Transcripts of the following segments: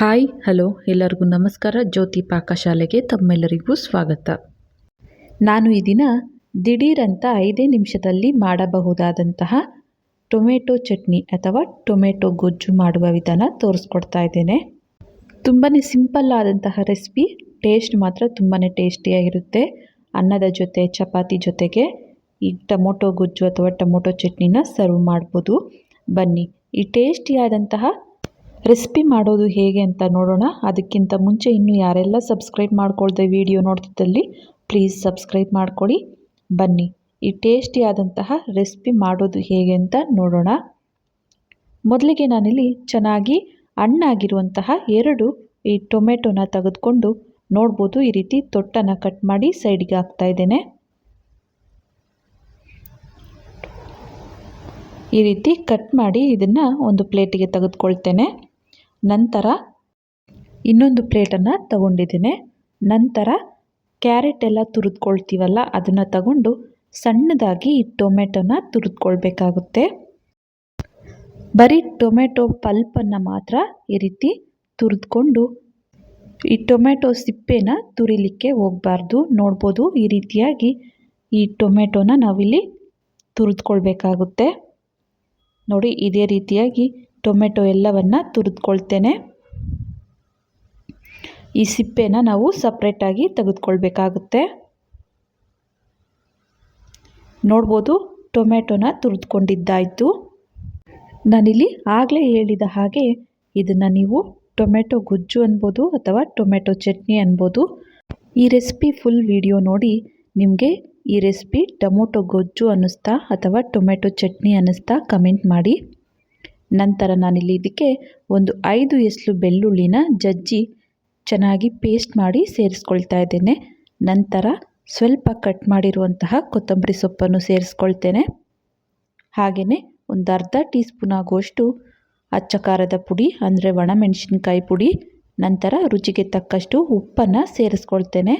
Hi, hello, ಎಲ್ಲರಿಗೂ ನಮಸ್ಕಾರ. ಜ್ಯೋತಿ ಪಾಕಶಾಲೆಗೆ ತಮ್ಮೆಲ್ಲರಿಗೂ ಸ್ವಾಗತ. ನಾನು ಈ ದಿನ ದಿಢೀರಂತ ಐದೇ ನಿಮಿಷದಲ್ಲಿ ಮಾಡಬಹುದಾದಂತಹ ಟೊಮೆಟೊ ಚಟ್ನಿ ಅಥವಾ ಟೊಮೆಟೊ ಗೊಜ್ಜು ಮಾಡುವ ವಿಧಾನ ತೋರಿಸ್ಕೊಡ್ತಾ ಇದ್ದೇನೆ. ತುಂಬಾ ಸಿಂಪಲ್ ಆದಂತಹ ರೆಸಿಪಿ. ಟೇಸ್ಟ್ ಮಾತ್ರ ತುಂಬಾ ಟೇಸ್ಟಿಯಾಗಿರುತ್ತೆ ಅನ್ನದ ಜೊತೆ, ಚಪಾತಿ ಜೊತೆಗೆ ಈ ಟೊಮೊಟೊ ಗೊಜ್ಜು ಅಥವಾ ಟೊಮೊಟೊ ಚಟ್ನಿನ ಸರ್ವ್ ಮಾಡ್ಬೋದು. ಬನ್ನಿ, ಈ ಟೇಸ್ಟಿಯಾದಂತಹ ರೆಸಿಪಿ ಮಾಡೋದು ಹೇಗೆ ಅಂತ ನೋಡೋಣ. ಅದಕ್ಕಿಂತ ಮುಂಚೆ ಇನ್ನೂ ಯಾರೆಲ್ಲ ಸಬ್ಸ್ಕ್ರೈಬ್ ಮಾಡ್ಕೊಳ್ದೆ ವಿಡಿಯೋ ನೋಡ್ತಿದ್ದಲ್ಲಿ ಪ್ಲೀಸ್ ಸಬ್ಸ್ಕ್ರೈಬ್ ಮಾಡ್ಕೊಳ್ಳಿ ಬನ್ನಿ, ಈ ಟೇಸ್ಟಿಯಾದಂತಹ ರೆಸಿಪಿ ಮಾಡೋದು ಹೇಗೆ ಅಂತ ನೋಡೋಣ. ಮೊದಲಿಗೆ ನಾನಿಲ್ಲಿ ಚೆನ್ನಾಗಿ ಹಣ್ಣಾಗಿರುವಂತಹ ಎರಡು ಈ ಟೊಮೆಟೊನ ತೆಗೆದುಕೊಂಡು ನೋಡ್ಬೋದು ಈ ರೀತಿ ತೊಟ್ಟನ್ನು ಕಟ್ ಮಾಡಿ ಸೈಡ್ಗೆ ಹಾಕ್ತಾ ಇದ್ದೇನೆ. ಈ ರೀತಿ ಕಟ್ ಮಾಡಿ ಇದನ್ನು ಒಂದು ಪ್ಲೇಟಿಗೆ ತೆಗೆದುಕೊಳ್ತೇನೆ. ನಂತರ ಇನ್ನೊಂದು ಪ್ಲೇಟನ್ನು ತಗೊಂಡಿದ್ದೀನಿ. ನಂತರ ಕ್ಯಾರೆಟ್ ಎಲ್ಲ ತುರಿದ್ಕೊಳ್ತೀವಲ್ಲ, ಅದನ್ನು ತಗೊಂಡು ಸಣ್ಣದಾಗಿ ಈ ಟೊಮೆಟೊನ ತುರಿದ್ಕೊಳ್ಬೇಕಾಗುತ್ತೆ. ಬರೀ ಟೊಮೆಟೊ ಪಲ್ಪನ್ನು ಮಾತ್ರ ಈ ರೀತಿ ತುರಿದ್ಕೊಂಡು ಈ ಟೊಮೆಟೊ ಸಿಪ್ಪೆನ ತುರಿಲಿಕ್ಕೆ ಹೋಗಬಾರ್ದು. ನೋಡ್ಬೋದು ಈ ರೀತಿಯಾಗಿ ಈ ಟೊಮೆಟೊನ ನಾವಿಲ್ಲಿ ತುರಿದ್ಕೊಳ್ಬೇಕಾಗುತ್ತೆ. ನೋಡಿ, ಇದೇ ರೀತಿಯಾಗಿ ಟೊಮೆಟೊ ಎಲ್ಲವನ್ನು ತುರಿದುಕೊಳ್ತೇನೆ. ಈ ಸಿಪ್ಪೆನ ನಾವು ಸಪ್ರೇಟಾಗಿ ತೆಗೆದುಕೊಳ್ಬೇಕಾಗುತ್ತೆ. ನೋಡ್ಬೋದು ಟೊಮೆಟೊನ ತುರಿದ್ಕೊಂಡಿದ್ದಾಯಿತು. ನಾನಿಲ್ಲಿ ಆಗಲೇ ಹೇಳಿದ ಹಾಗೆ ಇದನ್ನು ನೀವು ಟೊಮೆಟೊ ಗೊಜ್ಜು ಅನ್ಬೋದು ಅಥವಾ ಟೊಮೆಟೊ ಚಟ್ನಿ ಅನ್ಬೋದು. ಈ ರೆಸಿಪಿ ಫುಲ್ ವಿಡಿಯೋ ನೋಡಿ ನಿಮಗೆ ಈ ರೆಸಿಪಿ ಟೊಮೊಟೊ ಗೊಜ್ಜು ಅನ್ನಿಸ್ತಾ ಅಥವಾ ಟೊಮೆಟೊ ಚಟ್ನಿ ಅನ್ನಿಸ್ತಾ ಕಮೆಂಟ್ ಮಾಡಿ. ನಂತರ ನಾನಿಲ್ಲಿ ಇದಕ್ಕೆ ಒಂದು ಐದು ಎಸ್ಲು ಬೆಳ್ಳುಳ್ಳಿನ ಜಜ್ಜಿ ಚೆನ್ನಾಗಿ ಪೇಸ್ಟ್ ಮಾಡಿ ಸೇರಿಸ್ಕೊಳ್ತಾ ಇದ್ದೇನೆ. ನಂತರ ಸ್ವಲ್ಪ ಕಟ್ ಮಾಡಿರುವಂತಹ ಕೊತ್ತಂಬರಿ ಸೊಪ್ಪನ್ನು ಸೇರಿಸ್ಕೊಳ್ತೇನೆ. ಹಾಗೆಯೇ ಒಂದು ಅರ್ಧ ಟೀ ಸ್ಪೂನ್ ಆಗುವಷ್ಟು ಅಚ್ಚ ಖಾರದ ಪುಡಿ, ಅಂದರೆ ಒಣಮೆಣಸಿನ್ಕಾಯಿ ಪುಡಿ, ನಂತರ ರುಚಿಗೆ ತಕ್ಕಷ್ಟು ಉಪ್ಪನ್ನು ಸೇರಿಸ್ಕೊಳ್ತೇನೆ.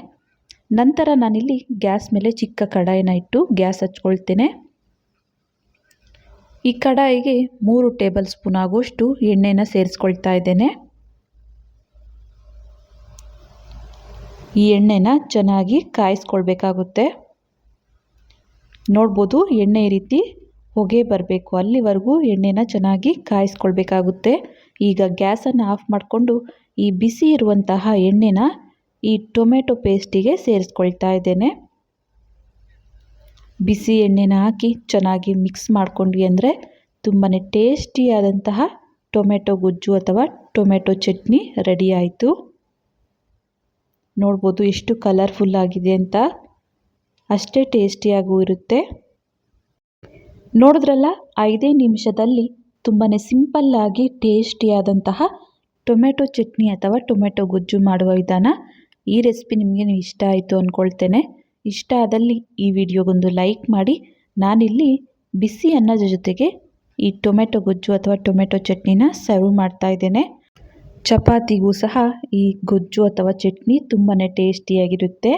ನಂತರ ನಾನಿಲ್ಲಿ ಗ್ಯಾಸ್ ಮೇಲೆ ಚಿಕ್ಕ ಕಡಾಯಿನ ಇಟ್ಟು ಗ್ಯಾಸ್ ಹಚ್ಕೊಳ್ತೇನೆ. ಈ ಕಡಾಯಿಗೆ ಮೂರು ಟೇಬಲ್ ಸ್ಪೂನ್ ಆಗುವಷ್ಟು ಎಣ್ಣೆನ ಸೇರಿಸ್ಕೊಳ್ತಾ ಇದ್ದೇನೆ. ಈ ಎಣ್ಣೆನ ಚೆನ್ನಾಗಿ ಕಾಯಿಸ್ಕೊಳ್ಬೇಕಾಗುತ್ತೆ. ನೋಡ್ಬೋದು ಎಣ್ಣೆ ರೀತಿ ಹೊಗೆ ಬರಬೇಕು. ಅಲ್ಲಿವರೆಗೂ ಎಣ್ಣೆನ ಚೆನ್ನಾಗಿ ಕಾಯಿಸ್ಕೊಳ್ಬೇಕಾಗುತ್ತೆ. ಈಗ ಗ್ಯಾಸನ್ನು ಆಫ್ ಮಾಡಿಕೊಂಡು ಈ ಬಿಸಿ ಇರುವಂತಹ ಎಣ್ಣೆನ ಈ ಟೊಮೆಟೊ ಪೇಸ್ಟಿಗೆ ಸೇರಿಸ್ಕೊಳ್ತಾ ಇದ್ದೇನೆ. ಬಿಸಿ ಎಣ್ಣೆನ ಹಾಕಿ ಚೆನ್ನಾಗಿ ಮಿಕ್ಸ್ ಮಾಡ್ಕೊಂಡ್ವಿ ಅಂದರೆ ತುಂಬಾ ಟೇಸ್ಟಿಯಾದಂತಹ ಟೊಮೆಟೊ ಗೊಜ್ಜು ಅಥವಾ ಟೊಮೆಟೊ ಚಟ್ನಿ ರೆಡಿ ಆಯಿತು. ನೋಡ್ಬೋದು ಎಷ್ಟು ಕಲರ್ಫುಲ್ ಆಗಿದೆ ಅಂತ. ಅಷ್ಟೇ ಟೇಸ್ಟಿಯಾಗೂ ಇರುತ್ತೆ. ನೋಡಿದ್ರಲ್ಲ, ಐದೇ ನಿಮಿಷದಲ್ಲಿ ತುಂಬಾ ಸಿಂಪಲ್ಲಾಗಿ ಟೇಸ್ಟಿಯಾದಂತಹ ಟೊಮೆಟೊ ಚಟ್ನಿ ಅಥವಾ ಟೊಮೆಟೊ ಗೊಜ್ಜು ಮಾಡುವ ವಿಧಾನ ಈ ರೆಸಿಪಿ ನಿಮಗೆ ಇಷ್ಟ ಆಯಿತು ಅಂದ್ಕೊಳ್ತೇನೆ ಇಷ್ಟ ಆದಲ್ಲಿ ಈ ವಿಡಿಯೋಗೊಂದು ಲೈಕ್ ಮಾಡಿ. ನಾನಿಲ್ಲಿ ಬಿಸಿ ಅನ್ನದ ಜೊತೆಗೆ ಈ ಟೊಮೆಟೊ ಗೊಜ್ಜು ಅಥವಾ ಟೊಮೆಟೊ ಚಟ್ನಿನ ಸರ್ವ್ ಮಾಡ್ತಾ ಇದ್ದೇನೆ. ಚಪಾತಿಗೂ ಸಹ ಈ ಗೊಜ್ಜು ಅಥವಾ ಚಟ್ನಿ ತುಂಬಾ ಟೇಸ್ಟಿಯಾಗಿರುತ್ತೆ.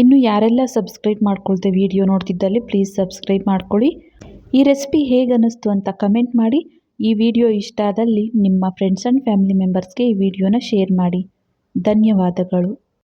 ಇನ್ನು ಯಾರೆಲ್ಲ ಸಬ್ಸ್ಕ್ರೈಬ್ ಮಾಡ್ಕೊಳ್ತೆ ವಿಡಿಯೋ ನೋಡ್ತಿದ್ದಲ್ಲಿ ಪ್ಲೀಸ್ ಸಬ್ಸ್ಕ್ರೈಬ್ ಮಾಡ್ಕೊಳ್ಳಿ. ಈ ರೆಸಿಪಿ ಹೇಗೆ ಅನ್ನಿಸ್ತು ಅಂತ ಕಮೆಂಟ್ ಮಾಡಿ. ಈ ವಿಡಿಯೋ ಇಷ್ಟ ಆದಲ್ಲಿ ನಿಮ್ಮ ಫ್ರೆಂಡ್ಸ್ ಆ್ಯಂಡ್ ಫ್ಯಾಮಿಲಿ ಮೆಂಬರ್ಸ್ಗೆ ಈ ವಿಡಿಯೋನ ಶೇರ್ ಮಾಡಿ. ಧನ್ಯವಾದಗಳು.